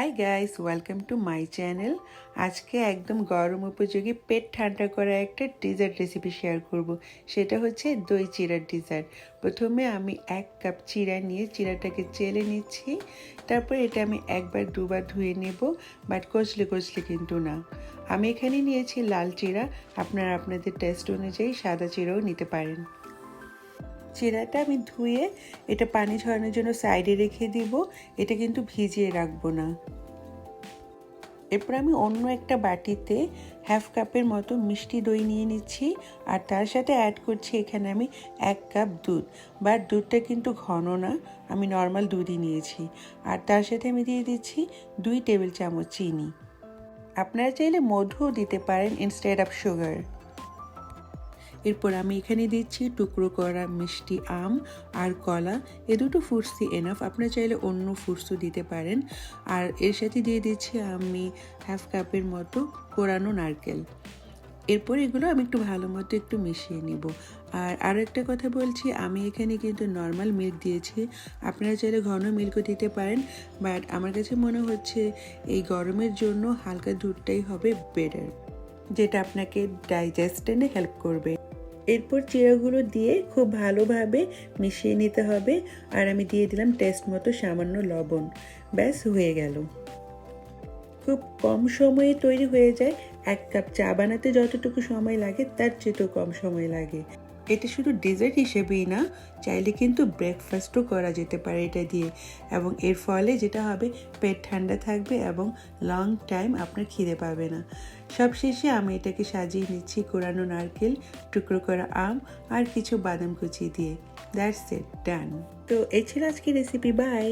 Hi guys welcome to my channel আজকে একদম গরম উপযোগী পেট ঠান্ডা করা একটা ডিজার্ট রেসিপি শেয়ার করব। সেটা হচ্ছে দই চিরার ডিজার্ট প্রথমে আমি এক কাপ চিরা নিয়ে চিরাটাকে চেলে নিচ্ছি। তারপর এটা আমি একবার দুবার ধুয়ে নেব বাট কচলে কচলে কিন্তু না। আমি এখানে নিয়েছি লাল চিরা। আপনারা আপনাদের টেস্ট অনুযায়ী সাদা চিরাও নিতে পারেন। চিরাটা আমি ধুয়ে এটা পানি ঝরানোর জন্য সাইডে রেখে দিব। এটা কিন্তু ভিজিয়ে রাখব না। এরপর আমি অন্য একটা বাটিতে হাফ কাপের মতো মিষ্টি দই নিয়ে নিচ্ছি। আর তার সাথে অ্যাড করছি এখানে আমি এক কাপ দুধ। বাট দুধটা কিন্তু ঘন না, আমি নর্মাল দুধই নিয়েছি। আর তার সাথে আমি দিয়ে দিচ্ছি দুই টেবিল চামচ চিনি। আপনারা চাইলে মধুও দিতে পারেন ইনস্টেড অফ সুগার এরপর আমি এখানে দিচ্ছি টুকরো করা মিষ্টি আম আর কলা। এ দুটো ফুডসই এনাফ আপনারা চাইলে অন্য ফুডসও দিতে পারেন। আর এর সাথে দিয়ে দিচ্ছি আমি হাফ কাপের মতো কোরানো নারকেল। এরপর এগুলো আমি একটু ভালো মতো একটু মিশিয়ে নিব। আর আরও একটা কথা বলছি, আমি এখানে কিন্তু নর্মাল মিল্ক দিয়েছি। আপনারা চাইলে ঘন মিল্কও দিতে পারেন। বাট আমার কাছে মনে হচ্ছে এই গরমের জন্য হালকা দুধটাই হবে বেটার যেটা আপনাকে ডাইজেস্টেনে হেল্প করবে। এরপর চিড়াগুলো দিয়ে খুব ভালোভাবে মিশিয়ে নিতে হবে। আর আমি দিয়ে দিলাম টেস্ট মতো সামান্য লবণ। ব্যাস, হয়ে গেল। খুব কম সময়ে তৈরি হয়ে যায়। এক কাপ চা বানাতে যতটুকু সময় লাগে, তার চেয়েও কম সময় লাগে। এটা শুধু ডেজার্ট হিসেবেই না, চাইলে কিন্তু ব্রেকফাস্টও করা যেতে পারে এটা দিয়ে। এবং এর ফলে যেটা হবে, পেট ঠান্ডা থাকবে এবং লং টাইম আপনার খিদে পাবে না। সবশেষে আমি এটাকে সাজিয়ে নিচ্ছি কোরানো নারকেল, টুকরো করা আম আর কিছু বাদাম কুচি দিয়ে। দ্যাটস ইট ডান তো এই ছিল আজকে রেসিপি বাই